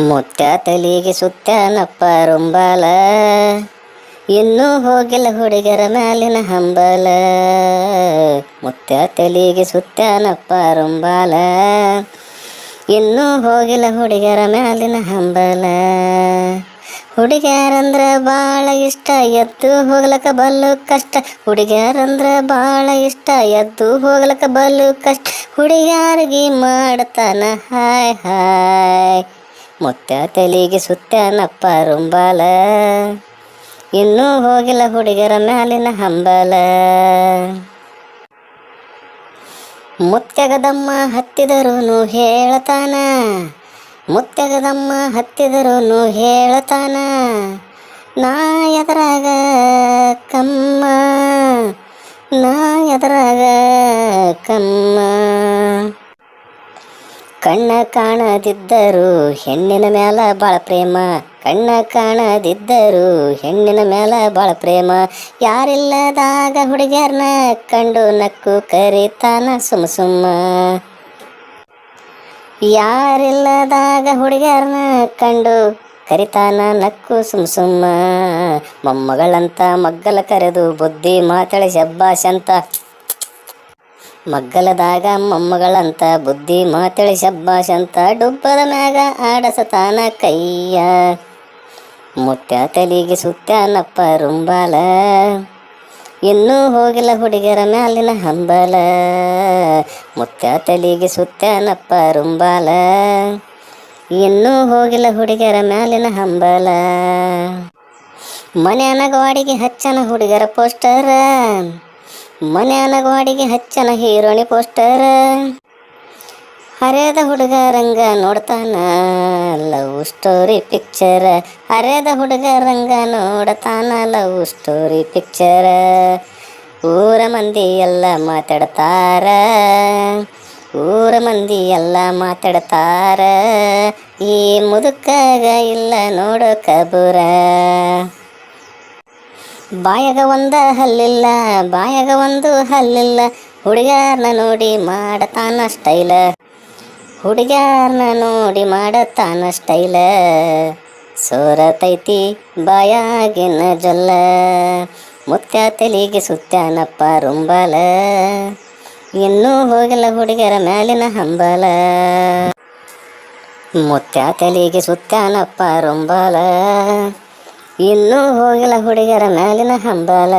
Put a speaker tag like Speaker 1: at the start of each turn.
Speaker 1: ಮುತ್ಯ ಸುತ್ತ ನಪ್ಪ ರುಂಬಾಲ. ಇನ್ನೂ ಹೋಗಿಲ್ಲ ಹುಡುಗರ ಮ್ಯಾಲಿನ ಹಂಬಲ. ಮುತ್ತ ತಲೆಗೆ ಸುತ್ತ ನಪ್ಪ ರುಂಬಾಲ. ಇನ್ನೂ ಹೋಗಿಲ್ಲ ಹುಡುಗರ ಮ್ಯಾಲಿನ ಹಂಬಲ. ಹುಡುಗ್ಯಾರಂದ್ರ ಭಾಳ ಇಷ್ಟ, ಎದ್ದು ಹೋಗ್ಲಕ್ಕ ಬಲ್ಲು ಕಷ್ಟ. ಹುಡುಗ್ಯಾರಂದ್ರ ಭಾಳ ಇಷ್ಟ, ಎದ್ದು ಹೋಗ್ಲಕ್ಕ ಬಲ್ಲು ಕಷ್ಟ. ಹುಡುಗ್ಯಾರಿಗೆ ಮಾಡ್ತಾನ, ಹಾಯ್ ಹಾಯ್. ಮುತ್ಯ ತಲೆಗೆ ಸುತ್ಯಾನಪ್ಪ ರುಂಬಾಲ. ಇನ್ನೂ ಹೋಗಿಲ್ಲ ಹುಡುಗರ ಮ್ಯಾಲಿನ ಹಂಬಲ. ಮುತ್ತಗದಮ್ಮ ಹತ್ತಿದರೂನು ಹೇಳ್ತಾನ. ಮುತ್ತಗದಮ್ಮ ಹತ್ತಿದರೂನು ಹೇಳತಾನ. ನಾ ಎದರಾಗ ಕಮ್ಮ. ನಾ ಎದರಾಗ ಕಮ್ಮ. ಕಣ್ಣ ಕಾಣದಿದ್ದರು ಹೆಣ್ಣಿನ ಮ್ಯಾಲ ಬಾಳ ಪ್ರೇಮ. ಕಣ್ಣ ಕಾಣದಿದ್ದರು ಹೆಣ್ಣಿನ ಮ್ಯಾಲ ಬಾಳ ಪ್ರೇಮ. ಯಾರಿಲ್ಲದಾಗ ಹುಡುಗ್ಯಾರನ್ನ ಕಂಡು ನಕ್ಕು ಕರಿತಾನ ಸುಮ್ಮ ಸುಮ್ಮ. ಯಾರಿಲ್ಲದಾಗ ಹುಡುಗ್ಯಾರನ್ನ ಕಂಡು ಕರಿತಾನ ನಕ್ಕು ಸುಮ್ ಸುಮ್ಮ. ಮೊಮ್ಮಗಳಂತ ಮಗ್ಗಲ ಕರೆದು ಬುದ್ಧಿ ಮಾತಾಡಿ ಶಬ್ಬಾಶಂತ ಮಗ್ಗಲದಾಗ ಮೊಮ್ಮಗಳಂತ ಬುದ್ಧಿ ಮಾತಳಿ ಶಬ್ಬಾಶಂತ ಡುಬ್ಬದ ಮ್ಯಾಗ ಆಡಸತಾನ ಕೈಯ. ಮುಟ್ಟ ತಲಿಗೆ ಸುತ್ತಾನಪ್ಪ ರುಂಬಾಲ. ಇನ್ನೂ ಹೋಗಿಲ್ಲ ಹುಡುಗರ ಮ್ಯಾಲಿನ ಹಂಬಲ. ಮುತ್ತ ತಲಿಗೆ ಸುತ್ತಾನಪ್ಪ ರುಂಬಾಲ. ಇನ್ನೂ ಹೋಗಿಲ್ಲ ಹುಡುಗರ ಮ್ಯಾಲಿನ ಹಂಬಲ. ಮನ್ಯಾನ ಗೋಡಿಗೆ ಹಚ್ಚನ ಹುಡುಗರ ಪೋಸ್ಟರ. ಮನ್ಯಾನ ಗೋಡಿಗೆ ಹಚ್ಚನ ಹೀರೋಣಿ ಪೋಸ್ಟರ್. ಹರಿಯದ ಹುಡುಗ ರಂಗ ನೋಡ್ತಾನ, ಲವ್ ಸ್ಟೋರಿ ಪಿಕ್ಚರ್. ಹರಿಯದ ಹುಡುಗ ರಂಗ ನೋಡ್ತಾನ, ಲವ್ ಸ್ಟೋರಿ ಪಿಕ್ಚರ್. ಊರ ಮಂದಿ ಎಲ್ಲ ಮಾತಾಡ್ತಾರ, ಊರ ಮಂದಿ ಎಲ್ಲ ಮಾತಾಡ್ತಾರ. ಈ ಮುದುಕಾಗ ಇಲ್ಲ ನೋಡೋ ಕಬೂರ. ಬಾಯಾಗ ಒಂದ ಹಲ್ಲಿಲ್ಲ ಬಾಯಾಗ ಒಂದು ಹಲ್ಲಿಲ್ಲ. ಹುಡುಗ್ಯಾರನ ನೋಡಿ ಮಾಡತಾನ ಸ್ಟೈಲ. ಹುಡುಗ್ಯಾರನ ನೋಡಿ ಮಾಡತಾನ ಸ್ಟೈಲ. ಸೋರತೈತಿ ಬಾಯಾಗಿನ ಜೊಲ್ಲ. ಮುತ್ಯ ತಲೆಗೆ ಸುತ್ತಾನಪ್ಪ ರುಂಬಾಲ. ಇನ್ನೂ ಹೋಗಲ್ಲ ಹುಡುಗರ ಮ್ಯಾಲಿನ ಹಂಬಲ. ಮುತ್ಯ ತಲೆಗೆ ಸುತ್ತಾನಪ್ಪ ರುಂಬಾಲ. ಇನ್ನೂ ಹೋಗಿಲ್ಲ ಹುಡುಗರ ಮೇಲಿನ ಹಂಬಲ.